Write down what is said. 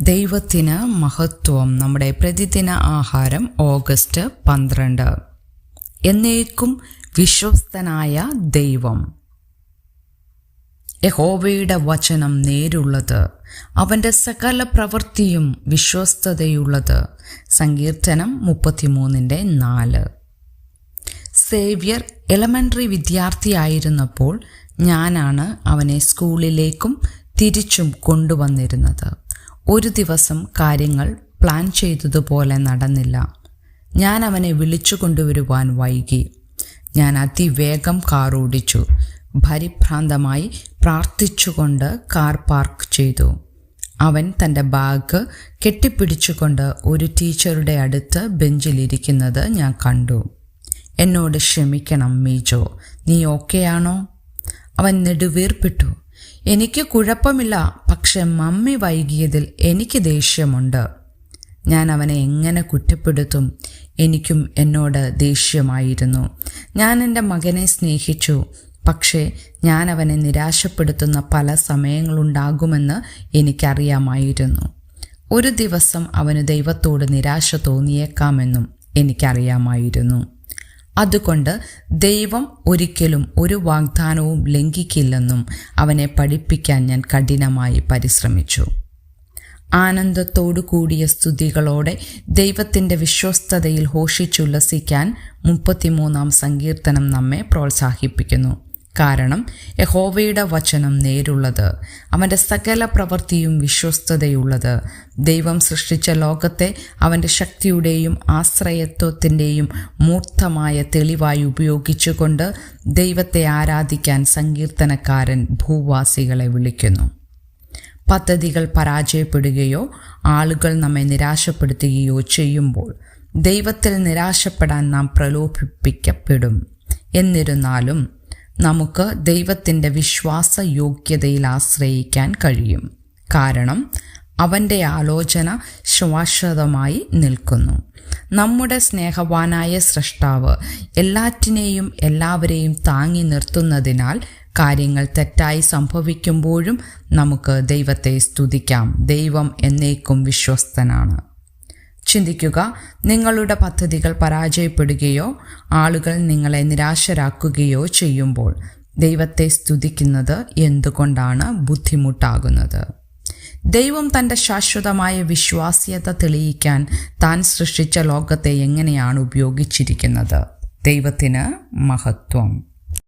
ദൈവത്തിന് മഹത്വം നമ്മുടെ പ്രതിദിന ആഹാരം ഓഗസ്റ്റ് പന്ത്രണ്ട്. എന്നേക്കും വിശ്വസ്തനായ ദൈവം. യഹോവയുടെ വചനം നേരുള്ളത് അവന്റെ സകല പ്രവൃത്തിയും വിശ്വസ്തതയുള്ളത്. സങ്കീർത്തനം മുപ്പത്തിമൂന്നിന്റെ നാല്. സേവ്യർ എലമെന്ററി വിദ്യാർത്ഥിയായിരുന്നപ്പോൾ ഞാനാണ് അവനെ സ്കൂളിലേക്കും തിരിച്ചും കൊണ്ടുവന്നിരുന്നത്. ഒരു ദിവസം കാര്യങ്ങൾ പ്ലാൻ ചെയ്തതുപോലെ നടന്നില്ല. ഞാൻ അവനെ വിളിച്ചു കൊണ്ടുവരുവാൻ വൈകി. ഞാൻ അതിവേഗം കാർ ഓടിച്ചു. പരിഭ്രാന്തമായി പ്രാർത്ഥിച്ചുകൊണ്ട് കാർ പാർക്ക് ചെയ്തു. അവൻ തന്റെ ബാഗ് കെട്ടിപ്പിടിച്ചുകൊണ്ട് ഒരു ടീച്ചറുടെ അടുത്ത് ബെഞ്ചിലിരിക്കുന്നത് ഞാൻ കണ്ടു. എന്നോട് ക്ഷമിക്കണം മീജോ. നീ ഓക്കെയാണോ അവൻ നെടുവീർപ്പിട്ടു. എനിക്ക് കുഴപ്പമില്ല പക്ഷെ മമ്മി വൈകിയതിൽ എനിക്ക് ദേഷ്യമുണ്ട്. ഞാൻ അവനെ എങ്ങനെ കുറ്റപ്പെടുത്തും? എനിക്കും എന്നോട് ദേഷ്യമായിരുന്നു. ഞാൻ എന്റെ മകനെ സ്നേഹിച്ചു പക്ഷേ ഞാൻ അവനെ നിരാശപ്പെടുത്തുന്ന പല സമയങ്ങളുണ്ടാകുമെന്ന് എനിക്കറിയാമായിരുന്നു. ഒരു ദിവസം അവന് ദൈവത്തോട് നിരാശ തോന്നിയേക്കാമെന്നും എനിക്കറിയാമായിരുന്നു. അതുകൊണ്ട് ദൈവം ഒരിക്കലും ഒരു വാഗ്ദാനവും ലംഘിക്കില്ലെന്നും അവനെ പഠിപ്പിക്കാൻ ഞാൻ കഠിനമായി പരിശ്രമിച്ചു. ആനന്ദത്തോടു കൂടിയ സ്തുതികളോടെ ദൈവത്തിന്റെ വിശ്വസ്തതയിൽ ഘോഷിച്ചുല്ലസിക്കാൻ മുപ്പത്തിമൂന്നാം സങ്കീർത്തനം നമ്മെ പ്രോത്സാഹിപ്പിക്കുന്നു. കാരണം യഹോവയുടെ വചനം നേരുള്ളത് അവന്റെ സകല പ്രവൃത്തിയും വിശ്വസ്തതയുള്ളത്. ദൈവം സൃഷ്ടിച്ച ലോകത്തെ അവന്റെ ശക്തിയുടെയും ആശ്രയത്വത്തിന്റെയും മൂർത്തമായ തെളിവായി ഉപയോഗിച്ചുകൊണ്ട് ദൈവത്തെ ആരാധിക്കാൻ സങ്കീർത്തനക്കാരൻ ഭൂവാസികളെ വിളിക്കുന്നു. പദ്ധതികൾ പരാജയപ്പെടുകയോ ആളുകൾ നമ്മെ നിരാശപ്പെടുത്തുകയോ ചെയ്യുമ്പോൾ ദൈവത്തിൽ നിരാശപ്പെടാൻ നാം പ്രലോഭിപ്പിക്കപ്പെടും. എന്നിരുന്നാലും നമുക്ക് ദൈവത്തിന്റെ വിശ്വാസ യോഗ്യതയിൽ ആശ്രയിക്കാൻ കഴിയും. കാരണം അവന്റെ ആലോചന ശാശ്വതമായി നിൽക്കുന്നു. നമ്മുടെ സ്നേഹവാനായ സൃഷ്ടാവ് എല്ലാറ്റിനെയും എല്ലാവരെയും താങ്ങി നിർത്തുന്നതിനാൽ കാര്യങ്ങൾ തെറ്റായി സംഭവിക്കുമ്പോഴും നമുക്ക് ദൈവത്തെ സ്തുതിക്കാം. ദൈവം എന്നേക്കും വിശ്വസ്തനാണ്. ചിന്തിക്കുക നിങ്ങളുടെ പദ്ധതികൾ പരാജയപ്പെടുകയോ ആളുകൾ നിങ്ങളെ നിരാശരാക്കുകയോ ചെയ്യുമ്പോൾ ദൈവത്തെ സ്തുതിക്കുന്നത് എന്തുകൊണ്ടാണ് ബുദ്ധിമുട്ടാകുന്നത്? ദൈവം തന്റെ ശാശ്വതമായ വിശ്വാസ്യത തെളിയിക്കാൻ താൻ സൃഷ്ടിച്ച ലോകത്തെ എങ്ങനെയാണ് ഉപയോഗിച്ചിരിക്കുന്നത്? ദൈവത്തിന് മഹത്വം.